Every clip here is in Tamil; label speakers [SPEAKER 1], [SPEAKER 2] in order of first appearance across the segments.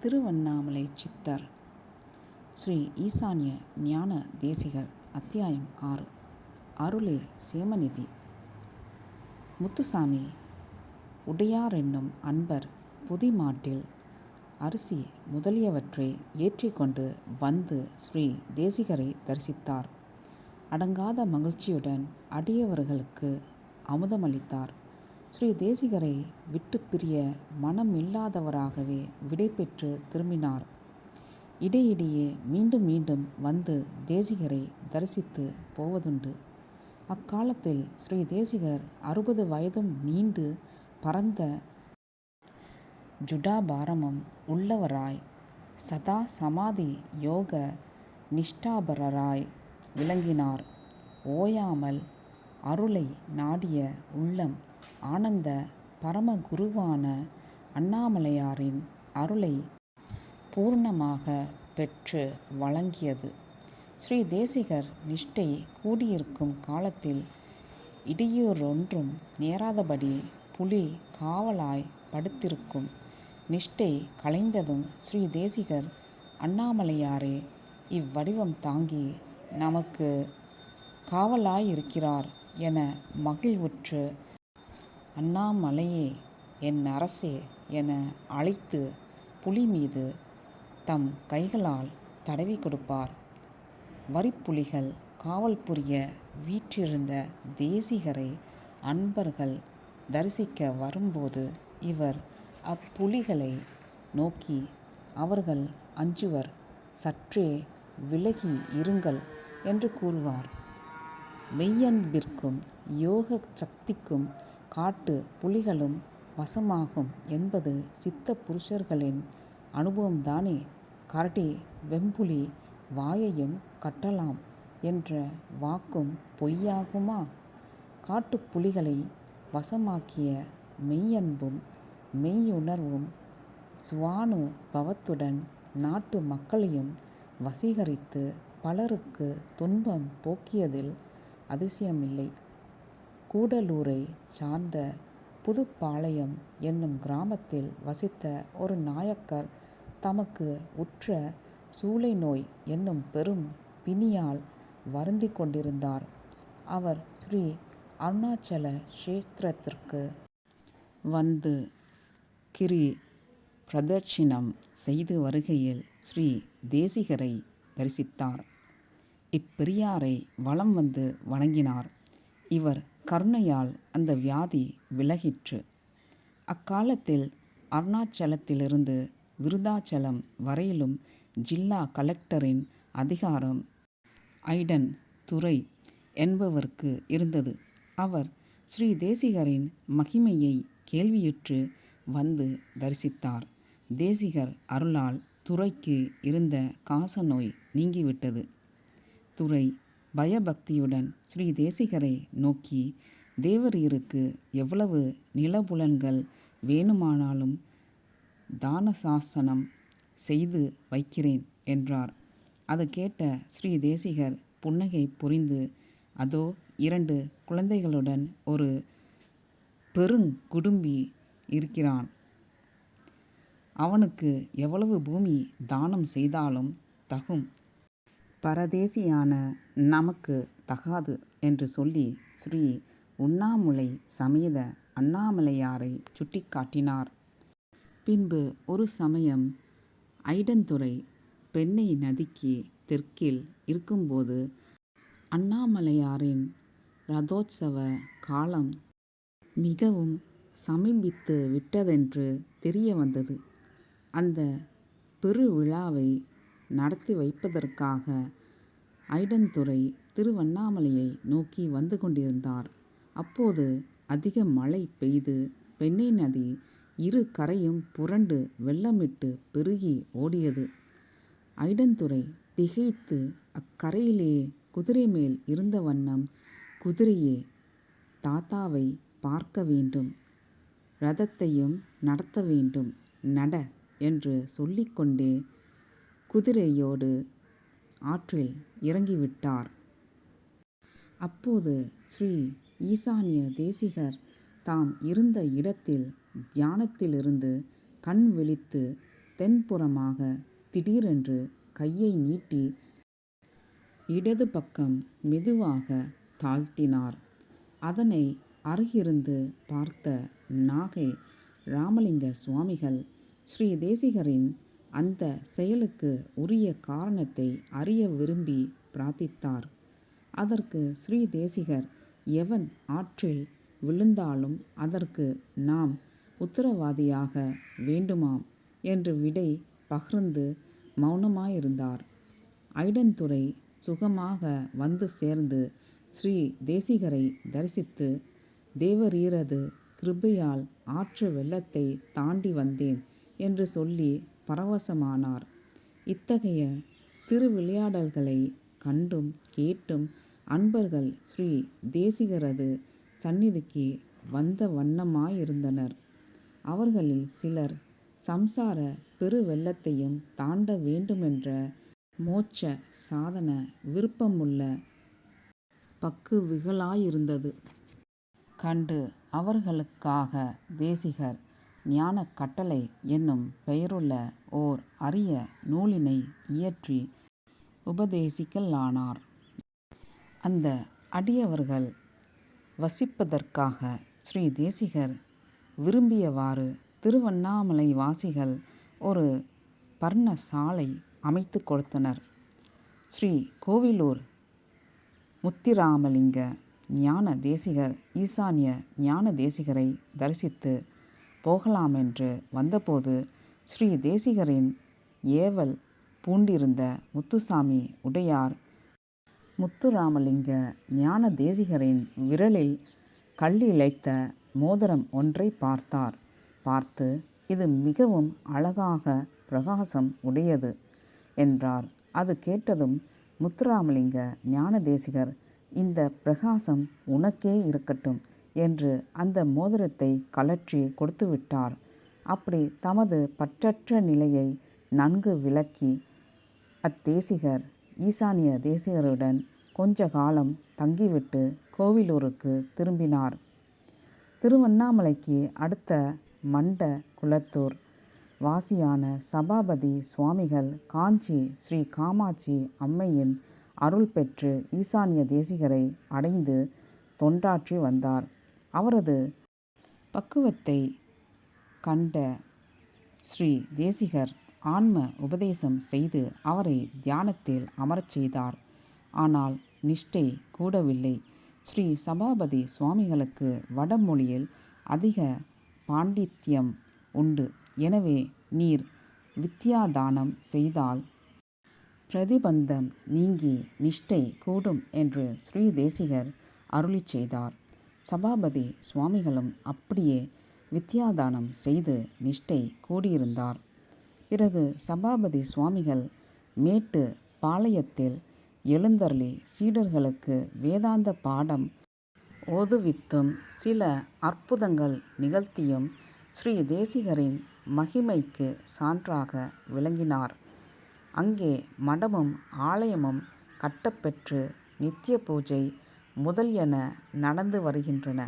[SPEAKER 1] திருவண்ணாமலை சித்தர் ஸ்ரீ ஈசான்ய ஞான தேசிகர் அத்தியாயம் ஆறு அருளே சேமநிதி முத்துசாமி உடையார் என்னும் அன்பர் புதிமாட்டில் அரிசி முதலியவற்றை ஏற்றிக்கொண்டு வந்து ஸ்ரீ தேசிகரை தரிசித்தார். அடங்காத மகிழ்ச்சியுடன் அடியவர்களுக்கு அமுதமளித்தார். ஸ்ரீ தேசிகரை விட்டு பிரிய மனம் இல்லாதவராகவே விடைபெற்று திரும்பினார். இடையிடையே மீண்டும் மீண்டும் வந்து தேசிகரை தரிசித்து போவதுண்டு. அக்காலத்தில் ஸ்ரீ தேசிகர் அறுபது வயதும் நீண்டு பரந்த ஜுடாபாரமும் உள்ளவராய் சதா சமாதி யோக நிஷ்டாபரராய் விளங்கினார். ஓயாமல் அருளை நாடிய உள்ளம் ஆனந்த பரமகுருவான அண்ணாமலையாரின் அருளை பூர்ணமாக பெற்று வழங்கியது. ஸ்ரீ தேசிகர் நிஷ்டை கூடியிருக்கும் காலத்தில் இடியூரொன்றும் நேராதபடி புலி காவலாய் படுத்திருக்கும். நிஷ்டை கலைந்ததும் ஸ்ரீ தேசிகர் அண்ணாமலையாரே இவ்வடிவம் தாங்கி நமக்கு காவலாயிருக்கிறார் என மகிழ்வுற்று அண்ணாமலையே என் அரசே என அழைத்து புலி மீது தம் கைகளால் தடவி கொடுப்பார். வரிப்புலிகள் காவல் புரிய வீற்றிருந்த தேசிகரை அன்பர்கள் தரிசிக்க வரும்போது இவர் அப்புலிகளை நோக்கி அவர்கள் அஞ்சுவர் சற்றே விலகி இருங்கள் என்று கூறுவார். மெய்யன்பிற்கும் யோக சக்திக்கும் காட்டு புலிகளும் வசமாகும் என்பது சித்த புருஷர்களின் அனுபவம்தானே. கரடி வெம்புலி வாயையும் கட்டலாம் என்ற வாக்கும் பொய்யாகுமா? காட்டுப் புலிகளை வசமாக்கிய மெய்யன்பும் மெய்யுணர்வும் சுவானுபவத்துடன் நாட்டு மக்களையும் வசீகரித்து பலருக்கு துன்பம் போக்கியதில் அதிசயமில்லை. கூடலூரைச் சார்ந்த புதுப்பாளையம் என்னும் கிராமத்தில் வசித்த ஒரு நாயக்கர் தமக்கு உற்ற சூளைநோய் என்னும் பெரும் பிணியால் வருந்திக் கொண்டிருந்தார். அவர் ஸ்ரீ அருணாச்சல க்ஷேத்திரத்திற்கு வந்து கிரி பிரதட்சிணம் செய்து வருகையில் ஸ்ரீ தேசிகரை தரிசித்தார். இப்பெரியாரை வலம் வந்து வணங்கினார். இவர் கருணையால் அந்த வியாதி விலகிற்று. அக்காலத்தில் அருணாச்சலத்திலிருந்து விருதாச்சலம் வரையிலும் ஜில்லா கலெக்டரின் அதிகாரம் ஐடன் துறை என்பவருக்கு இருந்தது. அவர் ஸ்ரீ தேசிகரின் மகிமையை கேள்வியுற்று வந்து தரிசித்தார். தேசிகர் அருளால் துறைக்கு இருந்த காசநோய் நீங்கிவிட்டது. துறை பயபக்தியுடன் ஸ்ரீ தேசிகரை நோக்கி தேவரீருக்கு எவ்வளவு நிலபுலன்கள் வேணுமானாலும் தானசாசனம் செய்து வைக்கிறேன் என்றார். அது கேட்ட ஸ்ரீ தேசிகர் புன்னகை புரிந்து அதோ இரண்டு குழந்தைகளுடன் ஒரு பெருங்குடும்பி இருக்கிறான். அவனுக்கு எவ்வளவு பூமி தானம் செய்தாலும் தகும். பரதேசியான நமக்கு தகாது என்று சொல்லி ஸ்ரீ உண்ணாமுலை சமேத அண்ணாமலையாரைச் சுட்டிக்காட்டினார். பின்பு ஒரு சமயம் ஐடந்துறை பெண்ணை நதிக்கு தெற்கில் இருக்கும்போது அண்ணாமலையாரின் ரதோற்சவ காலம் மிகவும் சமீபித்து விட்டதென்று தெரிய வந்தது. அந்த பெருவிழாவை நடத்தி வைப்பதற்காக ஐடன்துறை திருவண்ணாமலையை நோக்கி வந்து கொண்டிருந்தார். அப்போது அதிக மழை பெய்து பெண்ணை நதி இரு கரையும் புரண்டு வெள்ளமிட்டு பெருகி ஓடியது. ஐடன்துறை திகைத்து அக்கரையிலேயே குதிரை மேல் இருந்த வண்ணம் குதிரையே தாத்தாவை பார்க்க வேண்டும். ரதத்தையும் நடத்த வேண்டும் நட என்று சொல்லிக்கொண்டே குதிரையோடு ஆற்றில் இறங்கிவிட்டார். அப்போது ஸ்ரீ ஈசான்ய தேசிகர் தாம் இருந்த இடத்தில் தியானத்திலிருந்து கண் விழித்து தென்புறமாக திடீரென்று கையை நீட்டி இடது பக்கம் மெதுவாக தாழ்த்தினார். அதனை அருகிருந்து பார்த்த நாகை ராமலிங்க சுவாமிகள் ஸ்ரீ தேசிகரின் அந்த செயலுக்கு உரிய காரணத்தை அறிய விரும்பி பிரார்த்தித்தார். அதற்கு ஸ்ரீ தேசிகர் எவன் ஆற்றில் விழுந்தாலும் அதற்கு நாம் உத்தரவாதியாக வேண்டுமாம் என்று விடை பகிர்ந்து மௌனமாயிருந்தார். ஐடன்துறை சுகமாக வந்து சேர்ந்து ஸ்ரீ தேசிகரை தரிசித்து தேவரீரது கிருபையால் ஆற்று வெள்ளத்தை தாண்டி வந்தேன் என்று சொல்லி பரவசமானார். இத்தகைய திருவிளையாடல்களை கண்டும் கேட்டும் அன்பர்கள் ஸ்ரீ தேசிகரது சந்நிதிக்கு வந்த வண்ணமாயிருந்தனர். அவர்களில் சிலர் சம்சார பெருவெள்ளத்தையும் தாண்ட வேண்டுமென்ற மோட்ச சாதன விருப்பமுள்ள பக்குவிகளாயிருந்தது கண்டு அவர்களுக்காக தேசிகர் ஞான கட்டளை என்னும் பெயருள்ள ஓர் அரிய நூலினை இயற்றி உபதேசிக்கலானார். அந்த அடியவர்கள் வசிப்பதற்காக ஸ்ரீ தேசிகர் விரும்பியவாறு திருவண்ணாமலை வாசிகள் ஒரு பர்ணசாலை அமைத்து கொடுத்தனர். ஸ்ரீ கோவிலூர் முத்திராமலிங்க ஞான தேசிகர் ஈசான்ய ஞான தேசிகரை தரிசித்து போகலாம் போகலாமென்று வந்தபோது ஸ்ரீ தேசிகரின் ஏவல் பூண்டிருந்த முத்துசாமி உடையார் முத்துராமலிங்க ஞான தேசிகரின் விரலில் கல்லிழைத்த மோதிரம் ஒன்றைப் பார்த்தார். பார்த்து இது மிகவும் அழகாக பிரகாசம் உடையது என்றார். அது கேட்டதும் முத்துராமலிங்க ஞான தேசிகர் இந்த பிரகாசம் உனக்கே இருக்கட்டும் என்று அந்த மோதிரத்தை கலற்றி கொடுத்துவிட்டார். அப்படி தமது பற்றற்ற நிலையை நன்கு விளக்கி அத்தேசிகர் ஈசானிய தேசிகருடன் கொஞ்ச காலம் தங்கிவிட்டு கோவிலூருக்கு திரும்பினார். திருவண்ணாமலைக்கு அடுத்த மண்ட குளத்தூர் வாசியான சபாபதி சுவாமிகள் காஞ்சி ஸ்ரீ காமாட்சி அம்மையின் அருள் பெற்று ஈசானிய தேசிகரை அடைந்து தொண்டாற்றி வந்தார். அவரது பக்குவத்தை கண்ட ஸ்ரீ தேசிகர் ஆன்ம உபதேசம் செய்து அவரை தியானத்தில் அமரச் செய்தார். ஆனால் நிஷ்டை கூடவில்லை. ஸ்ரீ சபாபதி சுவாமிகளுக்கு வடமொழியில் அதிக பாண்டித்யம் உண்டு. எனவே நீர் வித்யாதானம் செய்தால் பிரதிபந்தம் நீங்கி நிஷ்டை கூடும் என்று ஸ்ரீ தேசிகர் அருளிச் செய்தார். சபாபதி சுவாமிகளும் அப்படியே வித்யாதானம் செய்து நிஷ்டை கூடியிருந்தார். பிறகு சபாபதி சுவாமிகள் மேட்டு பாளையத்தில் எழுந்தருளி சீடர்களுக்கு வேதாந்த பாடம் ஓதுவித்தும் சில அற்புதங்கள் நிகழ்த்தியும் ஸ்ரீ தேசிகரின் மகிமைக்கு சான்றாக விளங்கினார். அங்கே மடமும் ஆலயமும் கட்டப்பெற்று நித்ய பூஜை முதலியன நடந்து வருகின்றன.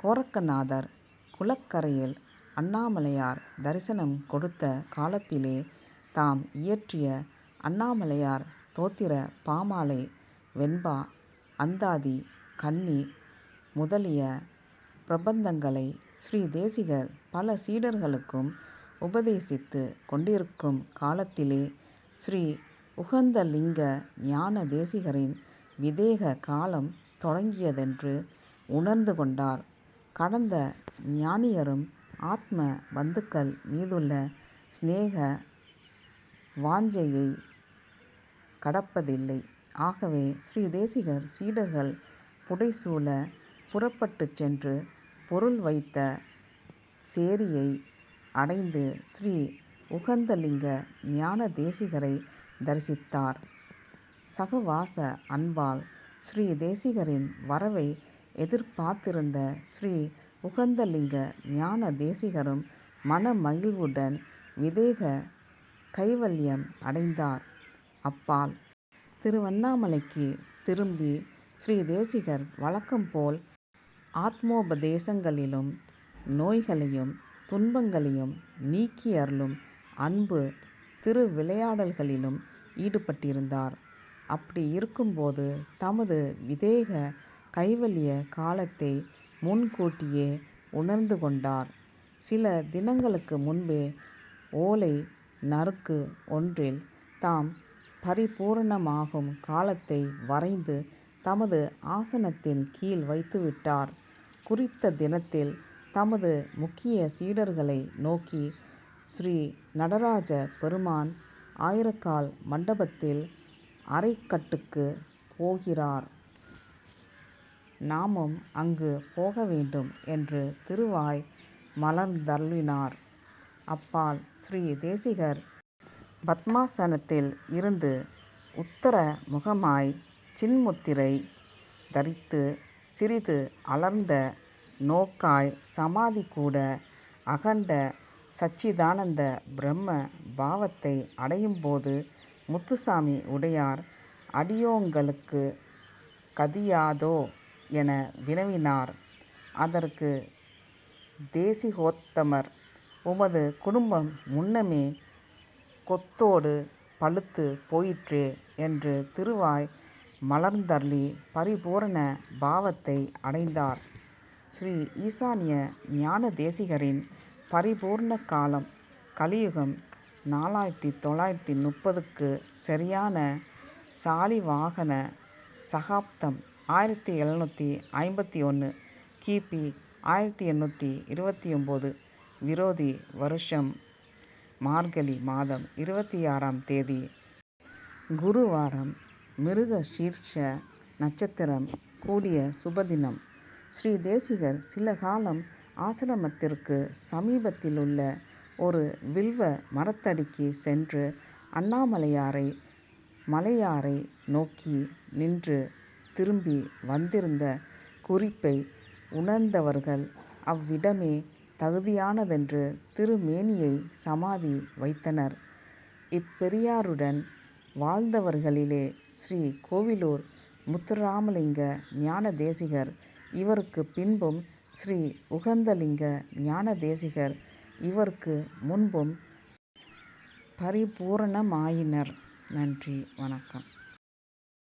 [SPEAKER 1] கோரக்கநாதர் குளக்கரையில் அண்ணாமலையார் தரிசனம் கொடுத்த காலத்திலே தாம் இயற்றிய அண்ணாமலையார் தோத்திர பாமாலை வெண்பா அந்தாதி கன்னி முதலிய பிரபந்தங்களை ஸ்ரீ தேசிகர் பல சீடர்களுக்கும் உபதேசித்து கொண்டிருக்கும் காலத்திலே ஸ்ரீ உகந்தலிங்க ஞான தேசிகரின் விதேக காலம் தொடங்கியதென்று உணர்ந்து கொண்டார். கடந்த ஞானியரும் ஆத்ம பந்துக்கள் மீதுள்ள சிநேக வாஞ்சையை கடப்பதில்லை. ஆகவே ஸ்ரீ தேசிகர் சீடர்கள் புடைசூழ புறப்பட்டுச் சென்று பொருள் வைத்த சேரியை அடைந்து ஸ்ரீ உகந்தலிங்க ஞான தேசிகரை தரிசித்தார். சகவாச அன்பால் ஸ்ரீ தேசிகரின் வரவை எதிர்பார்த்திருந்த ஸ்ரீ உகந்தலிங்க ஞான தேசிகரும் மன மகிழ்வுடன் விதேக கைவல்யம் அடைந்தார். அப்பால் திருவண்ணாமலைக்கு திரும்பி ஸ்ரீ தேசிகர் வழக்கம் போல் ஆத்மோபதேசங்களிலும் நோய்களையும் துன்பங்களையும் நீக்கி அருளும் அன்பு திருவிளையாடல்களிலும் ஈடுபட்டிருந்தார். அப்படி இருக்கும்போது தமது விதேக கைவல்ய காலத்தை முன்கூட்டியே உணர்ந்து கொண்டார். சில தினங்களுக்கு முன்பே ஓலை நறுக்கு ஒன்றில் தாம் பரிபூரணமாகும் காலத்தை வரைந்து தமது ஆசனத்தின் கீழ் வைத்துவிட்டார். குறித்த தினத்தில் தமது முக்கிய சீடர்களை நோக்கி ஸ்ரீ நடராஜ பெருமான் ஆயிரக்கால் மண்டபத்தில் அரைக்கட்டுக்கு போகிறார். நாமும் அங்கு போக வேண்டும் என்று திருவாய் மலர்ந்தருளினார். அப்பால் ஸ்ரீ தேசிகர் பத்மாசனத்தில் இருந்து உத்தர முகமாய் சின்முத்திரை தரித்து சிறிது அலர்ந்த நோக்காய் சமாதி கூட அகண்ட சச்சிதானந்த பிரம்ம பாவத்தை அடையும்போது முத்துசாமி உடையார் அடியோங்களுக்கு கதியாதோ என வினவினார். அதற்கு தேசிகோத்தமர் உமது குடும்பம் முன்னமே கொத்தோடு பழுத்து போயிற்றே என்று திருவாய் மலர்ந்தள்ளி பரிபூரண பாவத்தை அடைந்தார். ஸ்ரீ ஈசானிய ஞான தேசிகரின் பரிபூரண காலம் கலியுகம் நாலாயிரத்தி தொள்ளாயிரத்தி முப்பதுக்கு சரியான சாலிவாகன சகாப்தம் ஆயிரத்தி எழுநூற்றி ஐம்பத்தி ஒன்று கிபி ஆயிரத்தி எண்ணூற்றி இருபத்தி ஒம்பது விரோதி வருஷம் மார்கழி மாதம் இருபத்தி ஆறாம் தேதி குருவாரம் மிருக சீர்ஷ நட்சத்திரம் கூடிய சுபதினம். ஸ்ரீ தேசிகர் சில காலம் ஆசிரமத்திற்கு சமீபத்தில் உள்ள ஒரு வில்வ மரத்தடிக்கு சென்று அண்ணாமலையாரை மலையாரை நோக்கி நின்று திரும்பி வந்திருந்த குறிப்பை உணர்ந்தவர்கள் அவ்விடமே தகுதியானதென்று திருமேனியை சமாதி வைத்தனர். இப்பெரியாருடன் வாழ்ந்தவர்களிலே ஸ்ரீ கோவிலூர் முத்துராமலிங்க ஞான தேசிகர் இவருக்கு பின்பும் ஸ்ரீ உகந்தலிங்க ஞான தேசிகர் இவருக்கு முன்பும் பரிபூரணமாயினர். நன்றி வணக்கம்.